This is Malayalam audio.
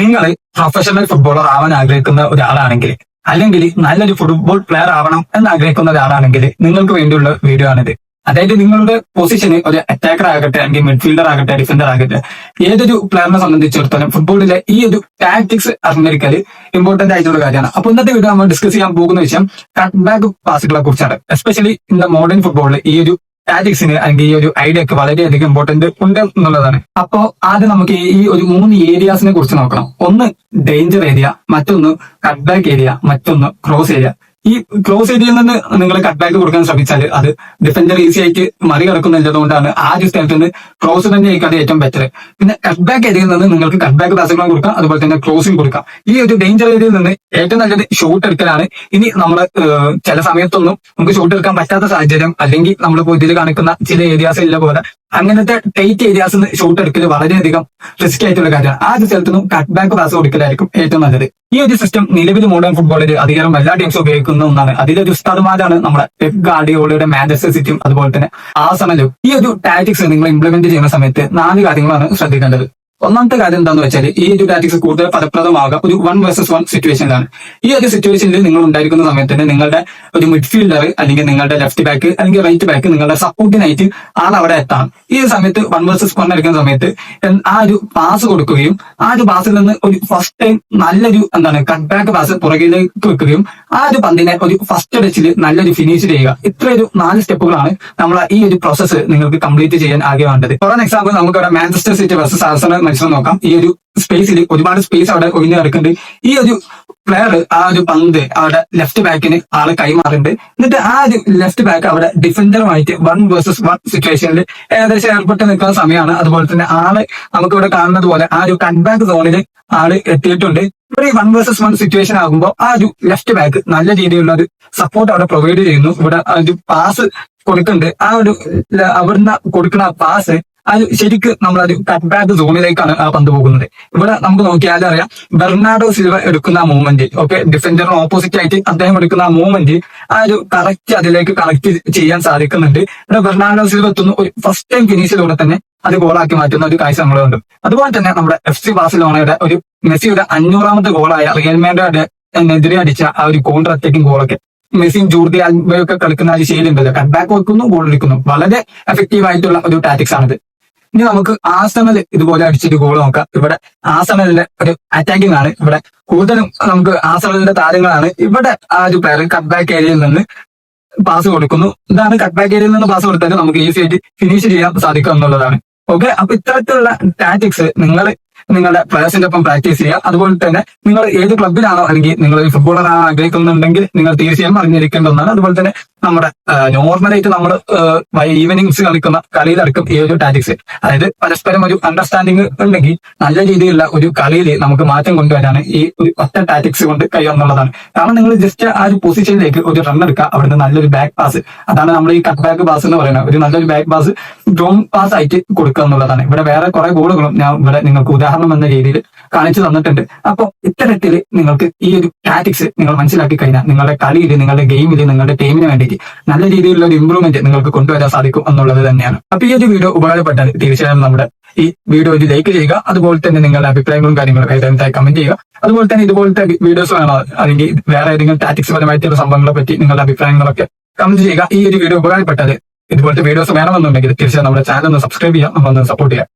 നിങ്ങൾ പ്രൊഫഷണൽ ഫുട്ബോളർ ആവാൻ ആഗ്രഹിക്കുന്ന ഒരാളാണെങ്കിൽ അല്ലെങ്കിൽ നല്ലൊരു ഫുട്ബോൾ പ്ലെയർ ആവണം എന്ന് ആഗ്രഹിക്കുന്ന ഒരാളാണെങ്കിൽ നിങ്ങൾക്ക് വേണ്ടിയുള്ള വീഡിയോ ആണിത്. അതായത് നിങ്ങളുടെ പൊസിഷന് ഒരു അറ്റാക്കർ ആകട്ടെ അല്ലെങ്കിൽ മിഡ്ഫീൽഡർ ആകട്ടെ ഡിഫൻഡർ ആകട്ടെ ഏതൊരു പ്ലെയറിനെ സംബന്ധിച്ചിടത്തോളം ഫുട്ബോളിലെ ഈ ഒരു ടാക്ടിക്സ് അറിഞ്ഞിരിക്കൽ ഇമ്പോർട്ടന്റ് ആയിട്ടുള്ള കാര്യമാണ്. അപ്പൊ ഇന്നത്തെ വീഡിയോ നമ്മൾ ഡിസ്കസ് ചെയ്യാൻ പോകുന്ന വിഷയം കട്ട് ബാക്ക് പാസുകളെ കുറിച്ചാണ്. എസ്പെഷ്യലി ഇൻ മോഡേൺ ഫുട്ബോളിൽ ഈ ഒരു ടാറ്റിക്സിന് അല്ലെങ്കിൽ ഈ ഒരു ഐഡിയ ഒക്കെ വളരെയധികം ഇമ്പോർട്ടന്റ് ഉണ്ട് എന്നുള്ളതാണ് അപ്പോ ആദ്യം നമുക്ക് ഈ ഒരു മൂന്ന് ഏരിയാസിനെ കുറിച്ച് നോക്കണം. ഒന്ന് ഡേഞ്ചർ ഏരിയ മറ്റൊന്ന് കട്ട് ബാക്ക് ഏരിയ മറ്റൊന്ന് ക്രോസ് ഏരിയ ഈ ക്ലോസ് ഏരിയയിൽ നിന്ന് നിങ്ങൾ കട്ട് ബാക്ക് കൊടുക്കാൻ ശ്രമിച്ചാൽ അത് ഡിഫൻഡർ ഈസി ആയിട്ട് മറികടക്കുന്നില്ലതുകൊണ്ടാണ് ആ ഒരു സ്ഥലത്ത് നിന്ന് ക്ലോസ് തന്നെ ആയിക്കാതെ ഏറ്റവും ബെറ്റർ പിന്നെ കട്ട് ബാക്ക് ഏരിയയിൽ നിന്ന് നിങ്ങൾക്ക് കട്ട് ബാക്ക് പാസുകളും കൊടുക്കാം അതുപോലെ തന്നെ ക്ലോസിംഗ് കൊടുക്കാം. ഈ ഒരു ഡേഞ്ചർ ഏരിയയിൽ നിന്ന് ഏറ്റവും നല്ലത് ഷോട്ട് എടുക്കലാണ്. ഇനി നമ്മൾ ചില സമയത്തൊന്നും നമുക്ക് ഷോട്ട് എടുക്കാൻ പറ്റാത്ത സാഹചര്യം അല്ലെങ്കിൽ നമ്മൾ ഇതിൽ കാണിക്കുന്ന ചില ഏരിയാസ് ഇല്ല പോലെ അങ്ങനത്തെ ടൈറ്റ് ഏരിയാസ് ഷോട്ട് എടുക്കൽ വളരെയധികം റിസ്ക് ആയിട്ടുള്ള കാര്യമാണ്. ആ ഒരു സ്ഥലത്തുനിന്നും കട്ട് ബാക്ക് പാസ് കൊടുക്കലായിരിക്കും ഏറ്റവും നല്ലത്. ഈ ഒരു സിസ്റ്റം നിലവിൽ മോഡേൺ ഫുട്ബോളിൽ അധികാരം എല്ലാ ടീംസും ഉപയോഗിക്കുന്ന. ഒന്നാണ്. അതിലൊരു ഉസ്താദുമാരാണ് നമ്മുടെ പെപ് ഗാർഡിയോളയുടെ മാഞ്ചസ്റ്റർ സിറ്റിയും അതുപോലെ തന്നെ ആസണലും ഈ ഒരു ടാറ്റിക്സ് നിങ്ങൾ ഇംപ്ലിമെന്റ് ചെയ്യുന്ന സമയത്ത് നാല് കാര്യങ്ങളാണ് ശ്രദ്ധിക്കേണ്ടത്. ഒന്നാമത്തെ കാര്യം എന്താണെന്ന് വെച്ചാൽ ഈ ഒരു ടാറ്റിക്സ് കൂടുതൽ ഫലപ്രദമാകുക ഒരു വൺ വേഴ്സസ് വൺ സിറ്റുവേഷനിലാണ് ഈ ഒരു സിറ്റുവേഷനിൽ നിങ്ങൾ ഉണ്ടായിരിക്കുന്ന സമയത്ത് തന്നെ നിങ്ങളുടെ ഒരു മിഡ്ഫീൽഡർ അല്ലെങ്കിൽ നിങ്ങളുടെ ലെഫ്റ്റ് ബാക്ക് അല്ലെങ്കിൽ റൈറ്റ് ബാക്ക് നിങ്ങളുടെ സപ്പോർട്ടിനായിട്ട് ആൾ അവിടെ എത്താം. ഈ സമയത്ത് വൺ വേഴ്സസ് വൺ എടുക്കുന്ന സമയത്ത് ആ ഒരു പാസ് കൊടുക്കുകയും ആ ഒരു പാസിൽ നിന്ന് ഒരു ഫസ്റ്റ് ടൈം നല്ലൊരു എന്താണ് കട്ട് ബാക്ക് പാസ് പുറകിലേക്ക് വെക്കുകയും ആ ഒരു പന്തിനെ ഒരു ഫസ്റ്റ് ടച്ചിൽ നല്ലൊരു ഫിനിഷ് ചെയ്യുക. ഇത്ര ഒരു നാല് സ്റ്റെപ്പുകളാണ് നമ്മൾ ഈ ഒരു പ്രോസസ്സ് നിങ്ങൾക്ക് കംപ്ലീറ്റ് ചെയ്യാൻ ആകെ വേണ്ടത്. ഫോർ എക്സാമ്പിൾ നമുക്ക് അവിടെ മാഞ്ചസ്റ്റർ സിറ്റി വേഴ്സസ് ആർസണൽ മത്സരം നോക്കാം. ഈ ഒരു സ്പേസിൽ ഒരുപാട് സ്പേസ് അവിടെ ഒഴിഞ്ഞു കിടക്കുന്നുണ്ട്. ഈ ഒരു പ്ലെയർ ആ ഒരു പന്ത് അവിടെ ലെഫ്റ്റ് ബാക്കിന് ആളെ കൈമാറുന്നുണ്ട്. എന്നിട്ട് ആ ഒരു ലെഫ്റ്റ് ബാക്ക് അവിടെ ഡിഫൻഡറുമായിട്ട് വൺ വേഴ്സസ് വൺ സിറ്റുവേഷനിൽ ഏകദേശം ഏർപ്പെട്ട് നിൽക്കുന്ന സമയമാണ്. അതുപോലെ തന്നെ ആൾ നമുക്ക് ഇവിടെ കാണുന്നത് പോലെ ആ ഒരു കട്ട് ബാക്ക് സോണിൽ ആൾ എത്തിയിട്ടുണ്ട്. ഇവിടെ വൺ വേഴ്സസ് വൺ സിറ്റുവേഷൻ ആകുമ്പോൾ ആ ഒരു ലെഫ്റ്റ് ബാക്ക് നല്ല രീതിയിലുള്ള ഒരു സപ്പോർട്ട് അവിടെ പ്രൊവൈഡ് ചെയ്യുന്നു. ഇവിടെ ഒരു പാസ് കൊടുക്കുന്നുണ്ട്. ആ ഒരു അവിടുന്ന് കൊടുക്കുന്ന പാസ് അത് ശരിക്ക് നമ്മൾ അത് ബാക്ക് സോണിലേക്കാണ് ആ പന്ത് പോകുന്നത് ഇവിടെ നമുക്ക് നോക്കിയാൽ അറിയാം. ബെർണാഡോ സിൽവ എടുക്കുന്ന ആ മൂവ്മെന്റ് ഓക്കെ ഡിഫൻഡറിന് ഓപ്പോസിറ്റ് ആയിട്ട് അദ്ദേഹം എടുക്കുന്ന ആ മൂവ്മെന്റ് ആ ഒരു കറക്റ്റ് അതിലേക്ക് കറക്റ്റ് ചെയ്യാൻ സാധിക്കുന്നുണ്ട്. ഇവിടെ ബെർണാഡോ സിൽവ എത്തുന്ന. ഒരു ഫസ്റ്റ് ടൈം ഫിനിഷിലൂടെ തന്നെ അത് ഗോളാക്കി മാറ്റുന്ന ഒരു കാഴ്ച നമ്മൾ കണ്ടു അതുപോലെ തന്നെ നമ്മുടെ എഫ് സി ബാസിലോണയുടെ ഒരു മെസ്സിയുടെ അഞ്ഞൂറാമത്തെ ഗോളായ റിയൽ മാഡ്രിഡ് എതിരെ അടിച്ച ആ ഒരു കോൺട്ര അറ്റാക്കിംഗ് ഗോളൊക്കെ മെസ്സിയും ജൂർദി ആൽബയൊക്കെ കളിക്കുന്ന ഒരു ശൈലിയുണ്ടല്ലോ കട്ട് ബാക്ക് വെക്കുന്നു ഗോൾ എടുക്കുന്നു. വളരെ എഫക്റ്റീവ് ആയിട്ടുള്ള ഒരു ടാറ്റിക്സ് ആണിത്. ഇനി നമുക്ക് ആസമൽ ഇതുപോലെ അടിച്ചിട്ട് ഗോൾ നോക്കാം. ഇവിടെ ആസമലിന്റെ ഒരു അറ്റാക്കിംഗ് ആണ്. ഇവിടെ കൂടുതലും നമുക്ക് ആസമലിന്റെ താരങ്ങളാണ്. ഇവിടെ ആ ഒരു പ്ലെയർ കട്ട് ബാക്ക് ഏരിയയിൽ നിന്ന് പാസ് കൊടുക്കുന്നു. ഇതാണ് കട്ട് ബാക്ക് ഏരിയയിൽ നിന്ന് പാസ് കൊടുത്താൽ നമുക്ക് ഈസി ആയിട്ട് ഫിനിഷ് ചെയ്യാൻ സാധിക്കും എന്നുള്ളതാണ്. ഓക്കെ അപ്പൊ ഇത്തരത്തിലുള്ള ടാറ്റിക്സ് നിങ്ങൾ നിങ്ങളുടെ പ്ലേയേഴ്സിന്റെ ഒപ്പം പ്രാക്ടീസ് ചെയ്യുക. അതുപോലെ തന്നെ നിങ്ങൾ ഏത് ക്ലബിലാണോ അല്ലെങ്കിൽ നിങ്ങൾ ഒരു ഫുട്ബോളർ ആണോ ആഗ്രഹിക്കുന്നുണ്ടെങ്കിൽ നിങ്ങൾ തീർച്ചയായും അറിഞ്ഞിരിക്കേണ്ട ഒന്നാണ് അതുപോലെ തന്നെ നമ്മുടെ നോർമലായിട്ട് നമ്മൾ ഈവനിങ്സ് കളിക്കുന്ന കളിയിലടക്കം ഈ ഒരു ടാറ്റിക്സ് അതായത് പരസ്പരം ഒരു അണ്ടർസ്റ്റാൻഡിങ് ഉണ്ടെങ്കിൽ നല്ല രീതിയിലുള്ള ഒരു കളിയിൽ നമുക്ക് മാറ്റം കൊണ്ടുവരാനാണ് ഈ ഒരു ഒറ്റ ടാറ്റിക്സ് കൊണ്ട് കഴിയുമെന്നുള്ളതാണ് കാരണം നിങ്ങൾ ജസ്റ്റ് ആ ഒരു പൊസിഷനിലേക്ക് ഒരു റൺ എടുക്കുക. അവിടുന്ന് നല്ലൊരു ബാക്ക് പാസ് അതാണ് നമ്മൾ ഈ കട്ട് ബാക്ക് പാസ് എന്ന് പറയുന്നത്. ഒരു നല്ലൊരു ബാക്ക് പാസ് ഡ്രോൺ പാസ് ആയിട്ട് കൊടുക്കുക എന്നുള്ളതാണ്. ഇവിടെ വേറെ കുറെ ഗോളുകളും ഞാൻ ഇവിടെ നിങ്ങൾക്ക് ഉദാഹരണം എന്ന രീതിയിൽ കാണിച്ചു തന്നിട്ടുണ്ട്. അപ്പോൾ ഇത്തരത്തിൽ നിങ്ങൾക്ക് ഈ ഒരു ടാറ്റിക്സ് നിങ്ങൾ മനസ്സിലാക്കി കഴിഞ്ഞാൽ നിങ്ങളുടെ കളിയിൽ നിങ്ങളുടെ ഗെയിമിൽ നിങ്ങളുടെ ടീമിന് വേണ്ടിയിട്ട് നല്ല രീതിയിലുള്ള ഒരു ഇമ്പ്രൂവ്മെന്റ് നിങ്ങൾക്ക് കൊണ്ടുവരാൻ സാധിക്കും എന്നുള്ളത് തന്നെയാണ്. അപ്പൊ ഈ ഒരു വീഡിയോ ഉപകാരപ്പെട്ടാൽ തീർച്ചയായും നമ്മുടെ ഈ വീഡിയോ ഒരു ലൈക്ക് ചെയ്യുക. അതുപോലെ തന്നെ നിങ്ങളുടെ അഭിപ്രായങ്ങളും കാര്യങ്ങളും ഏതായാലും കമന്റ് ചെയ്യുക. അതുപോലെ തന്നെ ഇതുപോലത്തെ വീഡിയോസ് വേണോ? അല്ലെങ്കിൽ വേറെ ഏതെങ്കിലും ടാറ്റിക്സ് പരമായിട്ടുള്ള സംഭവങ്ങളെ പറ്റി നിങ്ങളുടെ അഭിപ്രായങ്ങളൊക്കെ കമന്റ് ചെയ്യുക. ഈ ഒരു വീഡിയോ ഉപകാരപ്പെട്ടത് ഇതുപോലത്തെ വീഡിയോസ് വേണമെന്നുണ്ടെങ്കിൽ തീർച്ചയായും നമ്മുടെ ചാനൽ ഒന്ന് സബ്സ്ക്രൈബ് ചെയ്യാം നമ്മളൊന്ന് സപ്പോർട്ട് ചെയ്യാം